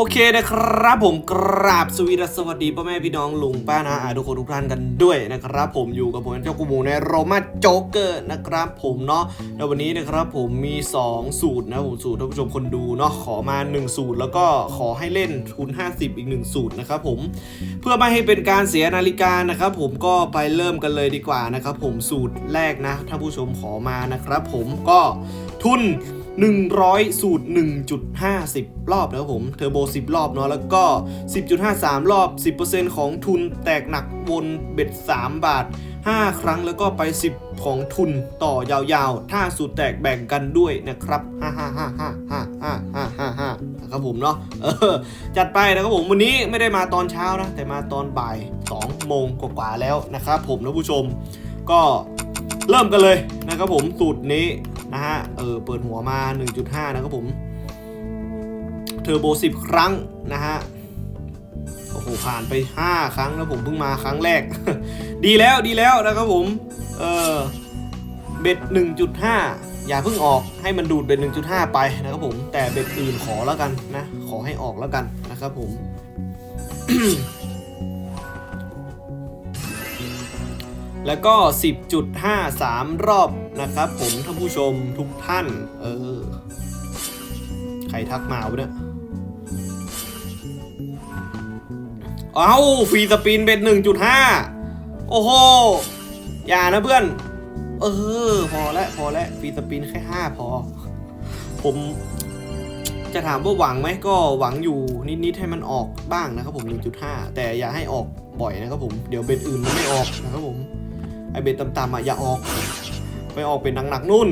โอเคนะครับผมกราบสวีดัสสวัสดีพ่อแม่พี่น้องลุงป้านะอาทุกคนทุกท่านกันด้วยนะครับผมอยู่กับผมเจ้ากูมูในโรมาโจ๊กเกอร์นะครับผมเนาะแล้ววันนี้นะครับผมมี 2 สูตรนะผมสูตรท่านผู้ชมคนดูเนาะขอมา 1 สูตร แล้วก็ขอให้เล่นทุน 50 อีก 1 สูตรนะครับผมเพื่อไม่ให้เป็นการเสียนาฬิกานะครับผมก็ไปเริ่มกันเลยดีกว่านะครับผมสูตรแรกนะท่านผู้ชมขอมานะครับผมก็ทุน 100 สูตร 1.50 รอบนะครับผมเทอร์โบ 10 รอบเนาะแล้วก็ 10.53 รอบ 10%ของทุนแตกหนักวนเบ็ด 3 บาท 5 ครั้งแล้วก็ไป 10 ของทุนต่อยาวๆ ถ้าสูตรแตกแบ่งกันด้วยนะครับ5 5 5 5 5 5 5 5นะครับผมเนาะจัดไปนะครับผมวันนี้ไม่ได้มาตอนเช้านะ แต่มาตอนบ่าย 2 โมงกว่าๆแล้วนะครับผมนะผู้ชมก็เริ่มกันเลยนะครับผมสูตรนี้ นะฮะ เออ เปิดหัวมา 1.5 นะครับผม เทอร์โบ 10 ครั้งนะฮะ โอ้โห ผ่านไป 5 ครั้งแล้วผมเพิ่งมาครั้งแรก ดีแล้ว ดีแล้วนะครับผม เออ เบ็ด 1.5 อย่าเพิ่งออก ให้มันดูดเบ็ด 1.5 ไปนะครับผม แต่เบ็ดอื่นขอแล้วกันนะ ขอให้ออกแล้วกันนะครับผม แล้วก็ 10.53 รอบนะครับผมท่านผู้ชมทุกท่าน เออ ใครทักมาวะเนี่ย เอาฟรีสปินเป็น 1.5 โอ้โห อย่านะเพื่อน เออ พอแล้วพอแล้วฟรีสปินแค่ 5 พอ ผมจะถามว่าหวังไหมก็หวังอยู่นิดๆให้มันออกบ้างนะครับผม 1.5 แต่อย่าให้ออกบ่อยนะครับผม เดี๋ยวเบ็ดอื่นมันไม่ออกนะครับผม ไอเบ็ดต่ำๆอะอย่าออก ไปออกเป็นหนักๆนู่น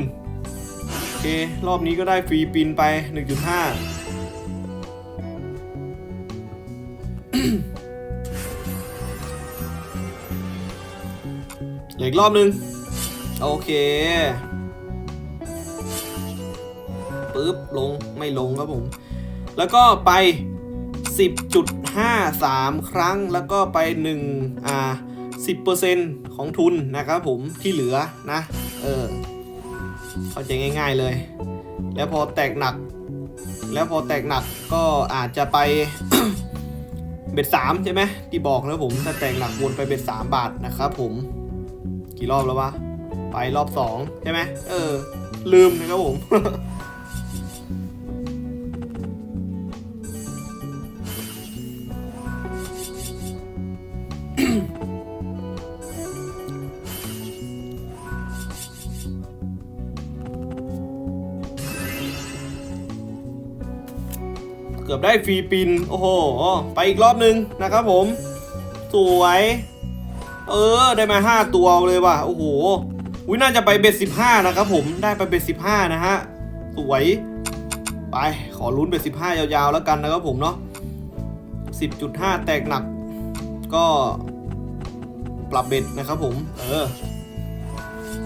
โอเค รอบนี้ก็ได้ฟรีปินไป 1.5เหลืออีกรอบนึง โอเคปึ๊บลงไม่ลงครับผม แล้วก็ไป 10.53 ครั้งแล้วก็ไป1อ่า 10%ของทุนนะครับผมที่เหลือนะ เออเข้าใจง่าย ๆเลย แล้วพอแตกหนัก แล้วพอแตกหนักก็อาจจะไปเบ็ดสามใช่ไหมที่บอกนะผมถ้าแตกหนักวนไปเบ็ดสามบาทนะครับผมกี่รอบแล้ววะไปรอบสองใช่ไหมเออ ลืมนะครับผม อบได้ฟรีปิน โอ้โห ไปอีกรอบนึงนะครับผม สวย เออ ได้มา 5 ตัวเลยว่ะ โอ้โหวิน่าจะไปเบ็ด15นะครับผม ได้ไปเบ็ด15นะฮะ สวย ไป ขอลุ้นเบ็ด15ยาวๆแล้วกันนะครับผมเนาะ10.5แตกหนัก ก็ปรับเบ็ดนะครับผม เออ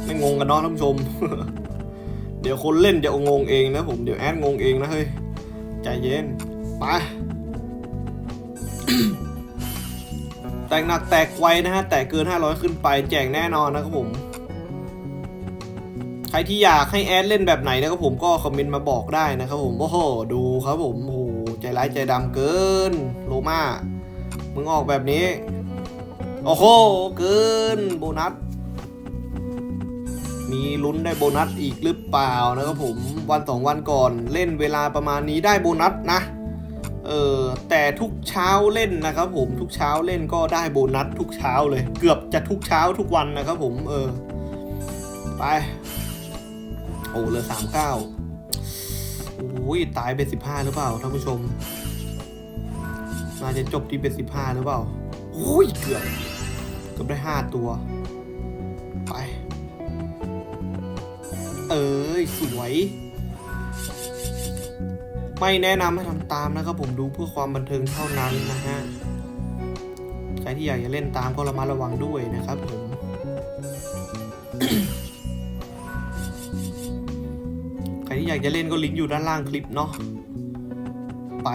ไม่งงกันเนาะท่านผู้ชม เดี๋ยวคนเล่นจะงงเองนะผม เดี๋ยวแอดงงเองนะเฮ้ย ใจเย็น ไปแตกหนักแตกไวนะฮะ แตกเกิน 500 ขึ้นไป แจกแน่นอนนะครับผม ใครที่อยากให้แอดเล่นแบบไหนนะครับผมก็คอมเมนต์มาบอกได้นะครับผม โอ้โห ดูครับผม โอ้โห ใจร้ายใจดำเกิน โลมามึงออกแบบนี้ โอ้โห เกิน โบนัส มีลุ้นได้โบนัสอีกหรือเปล่านะครับผม วันสองวันก่อนเล่นเวลาประมาณนี้ได้โบนัสนะ เออแต่ทุกเช้าเล่นนะครับผมทุกเช้าเล่นก็ได้โบนัสทุกเช้าเลย เกือบจะทุกเช้าทุกวันนะครับผมเออไป โอ้เหลือสามเก้าโอ้ยตายเป็นสิบห้าหรือเปล่าท่านผู้ชมน่าจะจบที่เป็นสิบห้าหรือเปล่าโอ้ยเกือบเกือบได้ห้าตัว ไป เอ้ยสวย ไม่แนะนำให้ทำตามนะครับผมดูเพื่อความบันเทิงเท่านั้นนะฮะใครที่อยากจะเล่นตามก็ระมัดระวังด้วยนะครับผมใครที่อยากจะเล่นก็ลิงก์อยู่ด้านล่างคลิปเนาะไป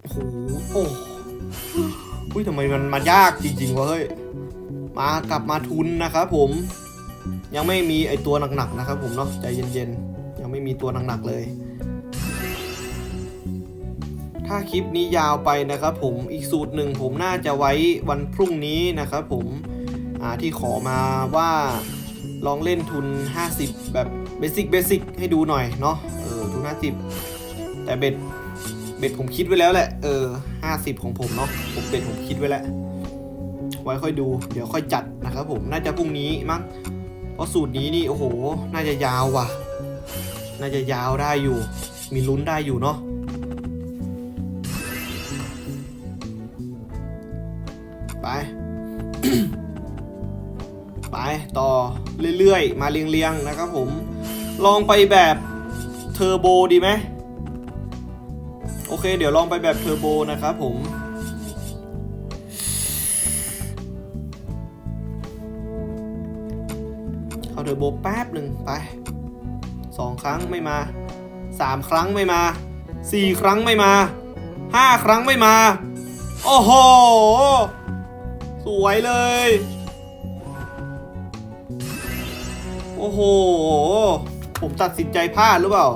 โอ้โหโอ้อุ้ยทำไมมันมายากจริงๆวะเฮ้ยมากลับมาทุนนะครับผมยังไม่มีไอตัวหนักๆนะครับผมเนาะใจเย็นๆ ยังไม่มีตัวหนักๆเลย ถ้าคลิปนี้ยาวไปนะครับผมอีกสูตรหนึ่งผมน่าจะไว้วันพรุ่งนี้นะครับผมที่ขอมาว่าลองเล่นทุน 50 แบบเบสิกเบสิกให้ดูหน่อยเนาะเออทุน 50 แต่เบ็ดเบ็ดผมคิดไว้แล้วแหละเออ 50 ของผมเนาะผมเบ็ดผมคิดไว้แล้ว ไว้ค่อยดูเดี๋ยวค่อยจัดนะครับผมน่าจะพรุ่งนี้มั้งเพราะสูตรนี้นี่โอ้โห น่าจะยาวว่ะ น่าจะยาวได้อยู่ มีลุ้นได้อยู่เนาะไป ไปต่อเรื่อยๆ มาเรียงๆ นะครับผม ลองไปแบบเทอร์โบดีไหมโอเค เดี๋ยวลองไปแบบเทอร์โบนะครับผมเข้าเทอร์โบแป๊บหนึ่งไป สองครั้งไม่มาสามครั้งไม่มาสี่ครั้งไม่มาห้าครั้งไม่มา โอ้โห สวยเลย โอ้โห ผมตัดสินใจพลาดหรือเปล่า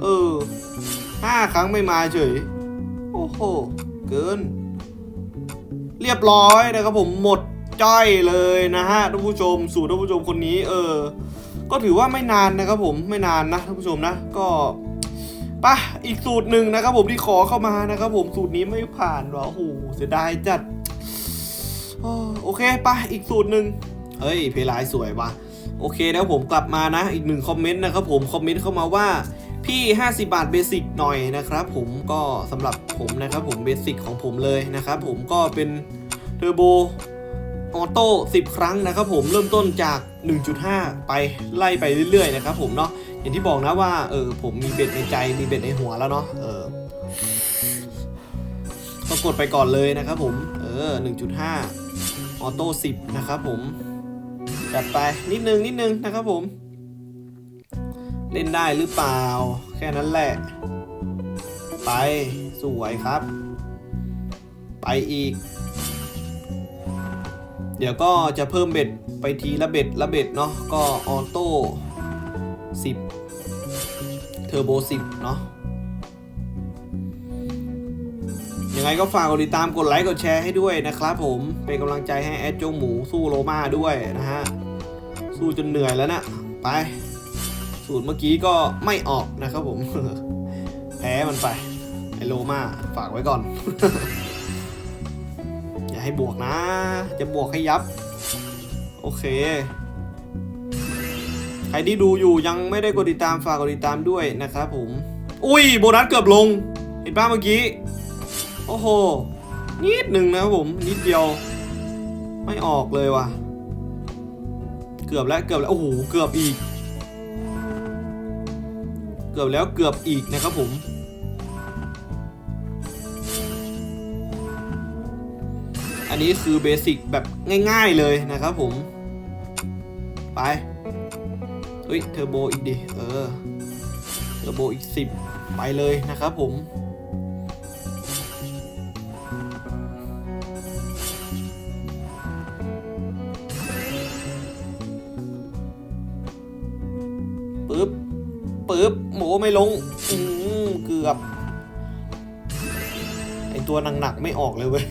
เออห้าครั้งไม่มาเฉย โอ้โห เกิน เรียบร้อยนะครับผมหมดจ้อยเลยนะฮะท่านผู้ชม สู่ท่านผู้ชมคนนี้ เออ ก็ถือว่าไม่นานนะครับผมไม่นานนะท่านผู้ชมนะ ก็ปะอีกสูตรหนึ่งนะครับผมที่ขอเข้ามานะครับผมสูตรนี้ไม่ผ่านว่ะโอ้โหเสียดายจัดโอ้โอเคปะอีกสูตรหนึ่งเฮ้ยเพลายสวยว่ะโอเคแล้วผมกลับมานะ อีกหนึ่งคอมเมนต์นะครับผมคอมเมนต์เข้ามาว่าพี่ 50 บาทเบสิกหน่อยนะครับผมก็สำหรับผมนะครับผมเบสิกของผมเลยนะครับผมก็เป็นเทอร์โบออโต้10 ครั้งนะครับผมเริ่มต้นจาก 1.5 ไปไล่ไปเรื่อยๆนะครับผมเนาะอย่างที่บอกนะว่าเออผมมีเบ็ดในใจมีเบ็ดในหัวแล้วเนาะเออก็กดไปก่อนเลยนะครับผมเออ 1.5 ออโต้10 นะครับผมจัดไปนิดนึงนิดนึงนะครับผม เล่นได้หรือเปล่า แค่นั้นแหละ ไปสวยครับ ไปอีก เดี๋ยวก็จะเพิ่มเบ็ดไปทีละเบ็ดละเบ็ดเนาะก็ออโต้10เทอร์โบ10เนาะยังไงก็ฝากกดติดตามกดไลค์กดแชร์ให้ด้วยนะครับผมเป็นกำลังใจให้แอดโจงหมูสู้โรมาด้วยนะฮะสู้จนเหนื่อยแล้วนะไป สูตรเมื่อกี้ก็ไม่ออกนะครับผม แพ้มันไปไอโลมาฝากไว้ก่อนาให้บวกนะ จะบวกให้ยับ โอเค ใครที่ดูอยู่ยังไม่ได้กดติดตามฝากกดติดตามด้วยนะครับผม อุ้ยโบนัสเกือบลง เห็นป้าเมื่อกี้ โอ้โห นิดหนึ่งนะครับผม นิดเดียว ไม่ออกเลยว่ะ เกือบแล้วเกือบแล้ว โอ้โห เกือบอีก เกือบแล้วเกือบอีกนะครับผม อันนี้คือเบสิกแบบง่ายๆเลยนะครับผม ไปเฮ้ยเทอร์โบอีกดิ เออ เทอร์โบอีก 10 ไปเลยนะครับผมปึ๊บปึ๊บหมูไม่ลง อืมเกือบ ไอตัวหนักๆไม่ออกเลยเว้ย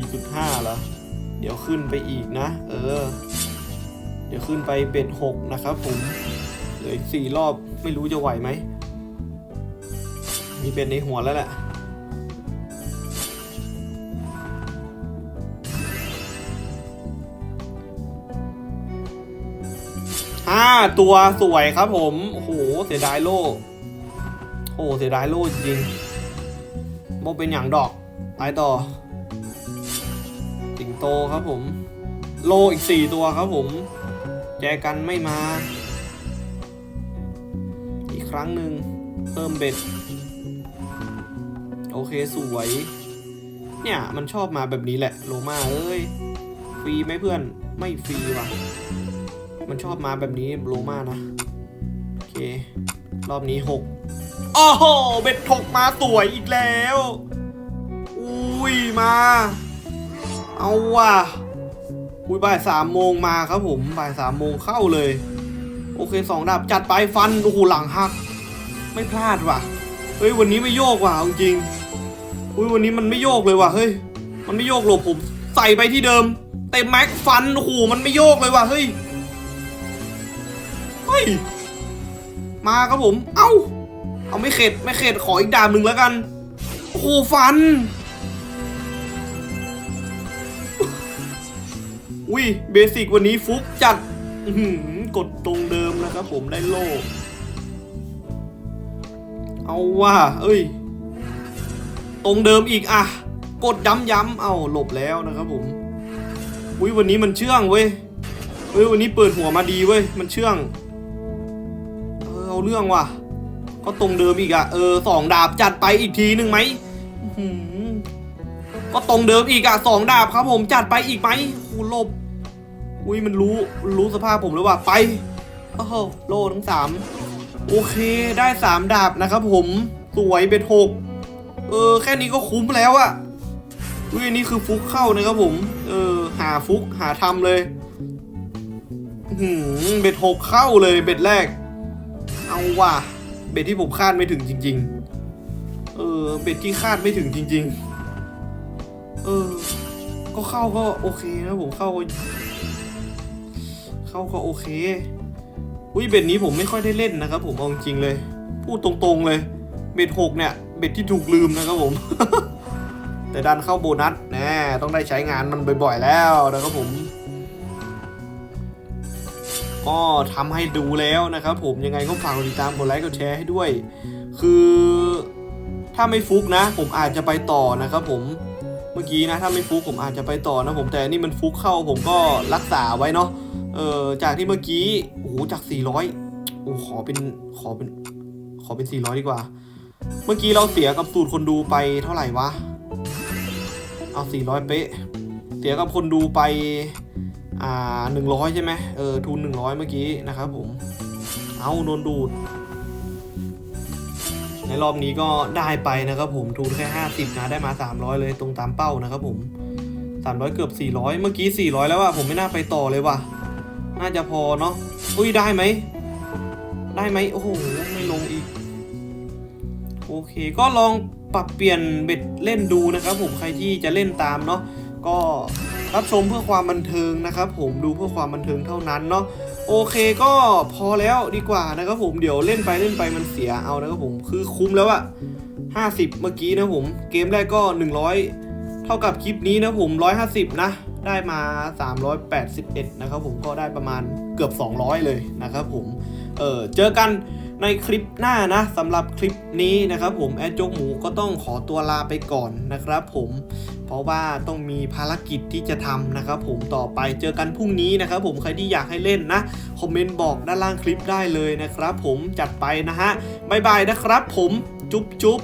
4.5เหรอ เดี๋ยวขึ้นไปอีกนะ เออ เดี๋ยวขึ้นไปเบ็ดหกนะครับผม เหลืออีกสี่รอบไม่รู้จะไหวไหม มีเบ็ดในหัวแล้วแหละห้าตัวสวยครับผม โอ้โห เสียดายโล่โอ้โหเสียดายโล่จริงโมเป็นอย่างดอกไปต่อ โตครับผม โลอีกสี่ตัวครับผม แจกันไม่มา อีกครั้งหนึ่งเพิ่มเบ็ด โอเคสวย เนี่ย มันชอบมาแบบนี้แหละ โลมาเอ้ย ฟรีไหมเพื่อนไม่ฟรีว่ะ มันชอบมาแบบนี้โลมานะ โอเค รอบนี้หกโอ้โห เบ็ดถกมาสวยอีกแล้ว อุ้ยมา เอาว่ะอุ้ยบ่ายสามโมงมาครับผมบ่ายสามโมงเข้าเลย โอเคสองดาบจัดไปฟันโอ้โหหลังหัก ไม่พลาดว่ะเฮ้ยวันนี้ไม่โยกว่ะจริงเฮ้ยวันนี้มันไม่โยกเลยว่ะเฮ้ยมันไม่โยกหลบผมใส่ไปที่เดิมเต็มแม็กฟันโอ้โหมันไม่โยกเลยว่ะเฮ้ยเฮ้ยมาครับผม เอ้า เอาไม่เข็ดไม่เข็ดขออีกดาบหนึ่งแล้วกัน โอ้โหฟัน อุ้ยเบสิกวันนี้ฟุกจัดกดตรงเดิมนะครับผมได้โล่เอาว่า เอ้ย ตรงเดิมอีกอะ กดย้ำย้ำๆเอาหลบแล้วนะครับผม อุ้ยวันนี้มันเชื่องเว้ยเฮ้ยวันนี้เปิดหัวมาดีเว้ยมันเชื่อง เออเอาเรื่องว่ะ ก็ตรงเดิมอีกอะเออสองดาบจัดไปอีกทีหนึ่งไหมก็ตรงเดิมอีกอะสองดาบครับผมจัดไปอีกไหมคูหลบ อุ้ยมันรู้รู้สภาพผมแล้วว่าไปโอ้โหโลทั้งสามโอเคได้สามดาบนะครับผมสวยเป็นหกเออแค่นี้ก็คุ้มแล้วอะอุ้ยนี่คือฟุกเข้านะครับผม เออหาฟุกหาทำเลยหืมเบ็ดหกเข้าเลยเบ็ดแรก เอาว่ะเบ็ดที่ผมคาดไม่ถึงจริง ๆ เออเบ็ดที่คาดไม่ถึงจริง ๆ เออ ก็เข้าก็โอเคนะผมเข้าก็ เข้าก็โอเค อุ้ยเบ็ดนี้ผมไม่ค่อยได้เล่นนะครับ ผมเอาจริงเลย พูดตรงๆเลย เบ็ดหกเนี่ย เบ็ดที่ถูกลืมนะครับผม แต่ดันเข้าโบนัสแน่ต้องได้ใช้งานมันบ่อยๆแล้วนะครับผม ก็ทำให้ดูแล้วนะครับผมยังไงก็ฝากกดติดตามกดไลค์กดแชร์ให้ด้วย คือถ้าไม่ฟุกนะ ผมอาจจะไปต่อนะครับผมเมื่อกี้นะถ้าไม่ฟุกผมอาจจะไปต่อนะผมแต่นี่มันฟุกเข้าผมก็รักษาไว้เนาะ เออจากที่เมื่อกี้โอ้โหจาก 400โอ้ขอเป็นขอเป็นขอเป็น 400 ดีกว่า เมื่อกี้เราเสียกับสูตรคนดูไปเท่าไหร่วะ เอา 400 เป๊ะ เสียกับคนดูไป อ่า 100 ใช่ไหมเออ ทุน 100 เมื่อกี้นะครับผม เอาโดนดูด ในรอบนี้ก็ได้ไปนะครับผม ทุนแค่ 50 นะ ได้มา 300 เลยตรงตามเป้านะครับผม 300 เกือบ 400 เมื่อกี้ 400 แล้วอะผมไม่น่าไปต่อเลยว่ะ น่าจะพอเนาะอุ้ยได้ไหม ได้ไหมโอ้โห ไม่ลงอีก โอเค ก็ลองปรับเปลี่ยนเบ็ดเล่นดูนะครับ ผมใครที่จะเล่นตามเนาะก็รับชมเพื่อความบันเทิงนะครับ ผมดูเพื่อความบันเทิงเท่านั้นเนาะโอเคก็พอแล้วดีกว่านะครับผมเดี๋ยวเล่นไปเล่นไปมันเสียเอานะครับผมคือคุ้มแล้วอะ50 เมื่อกี้นะผม เกมแรกก็ 100 เท่ากับคลิปนี้นะผม 150 นะ ได้มา 381 นะครับผมก็ได้ประมาณเกือบ 200 เลยนะครับผม เออเจอกันในคลิปหน้านะสำหรับคลิปนี้นะครับผมแอดโจกหมูก็ต้องขอตัวลาไปก่อนนะครับผม เพราะว่าต้องมีภารกิจที่จะทำนะครับผมต่อไปเจอกันพรุ่งนี้นะครับผมใครที่อยากให้เล่นนะคอมเมนต์บอกด้านล่างคลิปได้เลยนะครับผมจัดไปนะฮะบายบายนะครับผมจุ๊บจุ๊บ